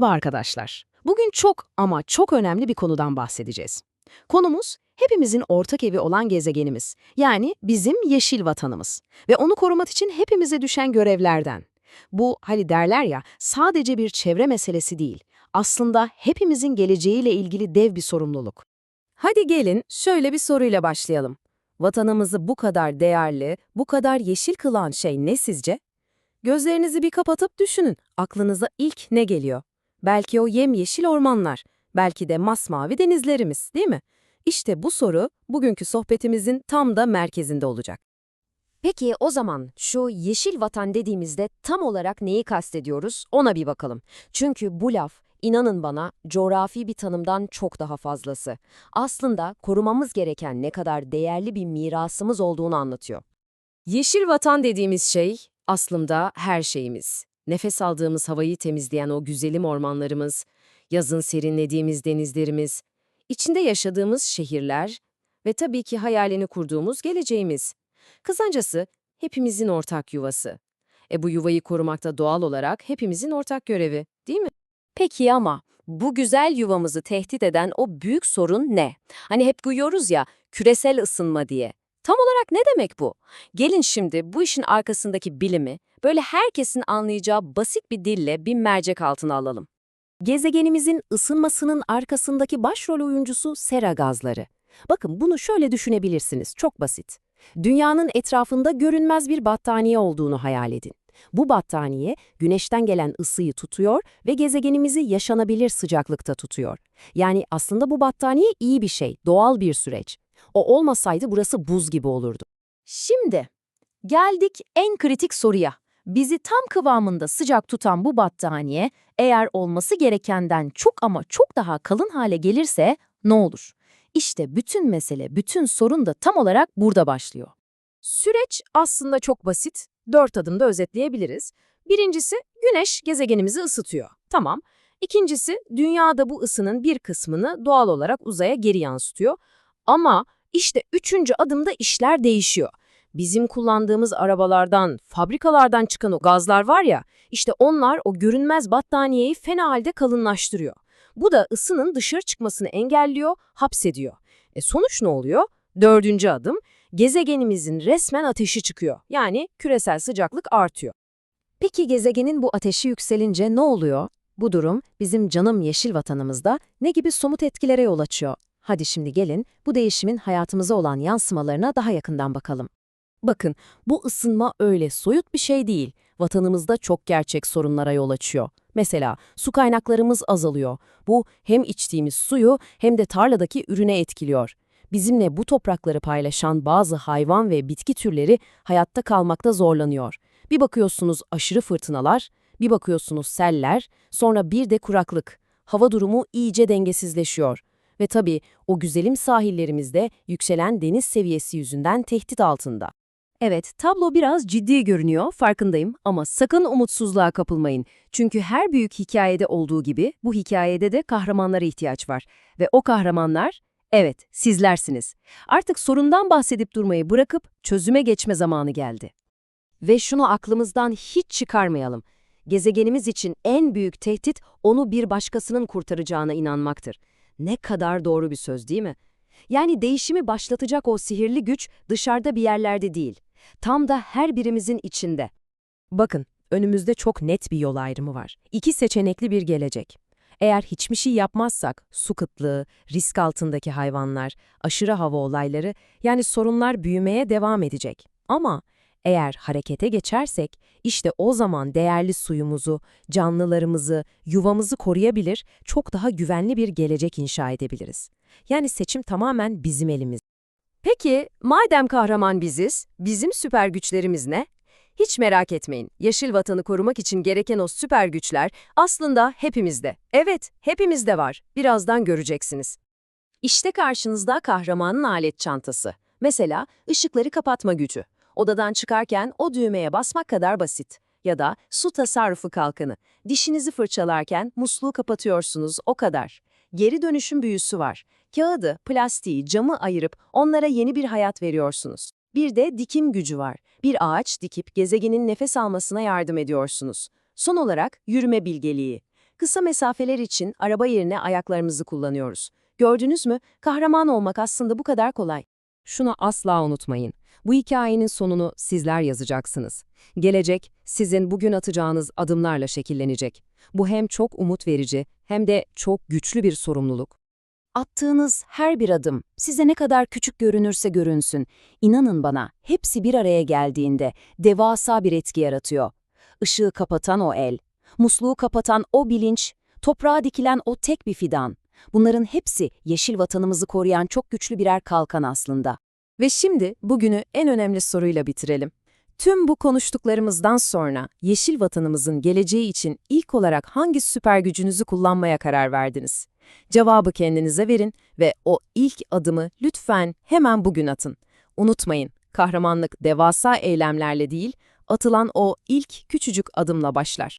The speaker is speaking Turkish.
Merhaba arkadaşlar. Bugün çok ama çok önemli bir konudan bahsedeceğiz. Konumuz hepimizin ortak evi olan gezegenimiz. Yani bizim yeşil vatanımız. Ve onu korumak için hepimize düşen görevlerden. Bu hani derler ya sadece bir çevre meselesi değil. Aslında hepimizin geleceğiyle ilgili dev bir sorumluluk. Hadi gelin şöyle bir soruyla başlayalım. Vatanımızı bu kadar değerli, bu kadar yeşil kılan şey ne sizce? Gözlerinizi bir kapatıp düşünün. Aklınıza ilk ne geliyor? Belki o yemyeşil ormanlar, belki de masmavi denizlerimiz, değil mi? İşte bu soru bugünkü sohbetimizin tam da merkezinde olacak. Peki o zaman şu yeşil vatan dediğimizde tam olarak neyi kastediyoruz ona bir bakalım. Çünkü bu laf inanın bana coğrafi bir tanımdan çok daha fazlası. Aslında korumamız gereken ne kadar değerli bir mirasımız olduğunu anlatıyor. Yeşil vatan dediğimiz şey aslında her şeyimiz. Nefes aldığımız havayı temizleyen o güzelim ormanlarımız, yazın serinlediğimiz denizlerimiz, içinde yaşadığımız şehirler ve tabii ki hayalini kurduğumuz geleceğimiz. Kısancası hepimizin ortak yuvası. E bu yuvayı korumakta doğal olarak hepimizin ortak görevi, değil mi? Peki ama bu güzel yuvamızı tehdit eden o büyük sorun ne? Hani hep duyuyoruz ya küresel ısınma diye. Tam olarak ne demek bu? Gelin şimdi bu işin arkasındaki bilimi böyle herkesin anlayacağı basit bir dille bir mercek altına alalım. Gezegenimizin ısınmasının arkasındaki başrol oyuncusu sera gazları. Bakın bunu şöyle düşünebilirsiniz, çok basit. Dünyanın etrafında görünmez bir battaniye olduğunu hayal edin. Bu battaniye güneşten gelen ısıyı tutuyor ve gezegenimizi yaşanabilir sıcaklıkta tutuyor. Yani aslında bu battaniye iyi bir şey, doğal bir süreç. O olmasaydı burası buz gibi olurdu. Şimdi geldik en kritik soruya. Bizi tam kıvamında sıcak tutan bu battaniye eğer olması gerekenden çok ama çok daha kalın hale gelirse ne olur? İşte bütün mesele, bütün sorun da tam olarak burada başlıyor. Süreç aslında çok basit. Dört adımda özetleyebiliriz. Birincisi, güneş gezegenimizi ısıtıyor. Tamam. İkincisi, dünyada bu ısının bir kısmını doğal olarak uzaya geri yansıtıyor. Ama işte üçüncü adımda işler değişiyor. Bizim kullandığımız arabalardan, fabrikalardan çıkan o gazlar var ya, işte onlar o görünmez battaniyeyi fena halde kalınlaştırıyor. Bu da ısının dışarı çıkmasını engelliyor, hapsediyor. E sonuç ne oluyor? Dördüncü adım, gezegenimizin resmen ateşi çıkıyor. Yani küresel sıcaklık artıyor. Peki gezegenin bu ateşi yükselince ne oluyor? Bu durum bizim canım yeşil vatanımızda ne gibi somut etkilere yol açıyor? Hadi şimdi gelin bu değişimin hayatımıza olan yansımalarına daha yakından bakalım. Bakın, bu ısınma öyle soyut bir şey değil. Vatanımızda çok gerçek sorunlara yol açıyor. Mesela su kaynaklarımız azalıyor. Bu hem içtiğimiz suyu hem de tarladaki ürüne etkiliyor. Bizimle bu toprakları paylaşan bazı hayvan ve bitki türleri hayatta kalmakta zorlanıyor. Bir bakıyorsunuz aşırı fırtınalar, bir bakıyorsunuz seller, sonra bir de kuraklık. Hava durumu iyice dengesizleşiyor. Ve tabii o güzelim sahillerimizde yükselen deniz seviyesi yüzünden tehdit altında. Evet, tablo biraz ciddi görünüyor, farkındayım ama sakın umutsuzluğa kapılmayın. Çünkü her büyük hikayede olduğu gibi bu hikayede de kahramanlara ihtiyaç var. Ve o kahramanlar, evet, sizlersiniz. Artık sorundan bahsedip durmayı bırakıp çözüme geçme zamanı geldi. Ve şunu aklımızdan hiç çıkarmayalım. Gezegenimiz için en büyük tehdit onu bir başkasının kurtaracağına inanmaktır. Ne kadar doğru bir söz değil mi? Yani değişimi başlatacak o sihirli güç dışarıda bir yerlerde değil. Tam da her birimizin içinde. Bakın, önümüzde çok net bir yol ayrımı var. İki seçenekli bir gelecek. Eğer hiçbir şey yapmazsak, su kıtlığı, risk altındaki hayvanlar, aşırı hava olayları, yani sorunlar büyümeye devam edecek. Ama eğer harekete geçersek, işte o zaman değerli suyumuzu, canlılarımızı, yuvamızı koruyabilir, çok daha güvenli bir gelecek inşa edebiliriz. Yani seçim tamamen bizim elimizde. Peki, madem kahraman biziz, bizim süper güçlerimiz ne? Hiç merak etmeyin, yeşil vatanı korumak için gereken o süper güçler aslında hepimizde. Evet, hepimizde var. Birazdan göreceksiniz. İşte karşınızda kahramanın alet çantası. Mesela ışıkları kapatma gücü. Odadan çıkarken o düğmeye basmak kadar basit. Ya da su tasarrufu kalkanı. Dişinizi fırçalarken musluğu kapatıyorsunuz, o kadar. Geri dönüşüm büyüsü var. Kağıdı, plastiği, camı ayırıp onlara yeni bir hayat veriyorsunuz. Bir de dikim gücü var. Bir ağaç dikip gezegenin nefes almasına yardım ediyorsunuz. Son olarak yürüme bilgeliği. Kısa mesafeler için araba yerine ayaklarımızı kullanıyoruz. Gördünüz mü? Kahraman olmak aslında bu kadar kolay. Şunu asla unutmayın. Bu hikayenin sonunu sizler yazacaksınız. Gelecek, sizin bugün atacağınız adımlarla şekillenecek. Bu hem çok umut verici hem de çok güçlü bir sorumluluk. Attığınız her bir adım, size ne kadar küçük görünürse görünsün, inanın bana, hepsi bir araya geldiğinde devasa bir etki yaratıyor. Işığı kapatan o el, musluğu kapatan o bilinç, toprağa dikilen o tek bir fidan. Bunların hepsi yeşil vatanımızı koruyan çok güçlü birer kalkan aslında. Ve şimdi bugünü en önemli soruyla bitirelim. Tüm bu konuştuklarımızdan sonra yeşil vatanımızın geleceği için ilk olarak hangi süper gücünüzü kullanmaya karar verdiniz? Cevabı kendinize verin ve o ilk adımı lütfen hemen bugün atın. Unutmayın, kahramanlık devasa eylemlerle değil, atılan o ilk küçücük adımla başlar.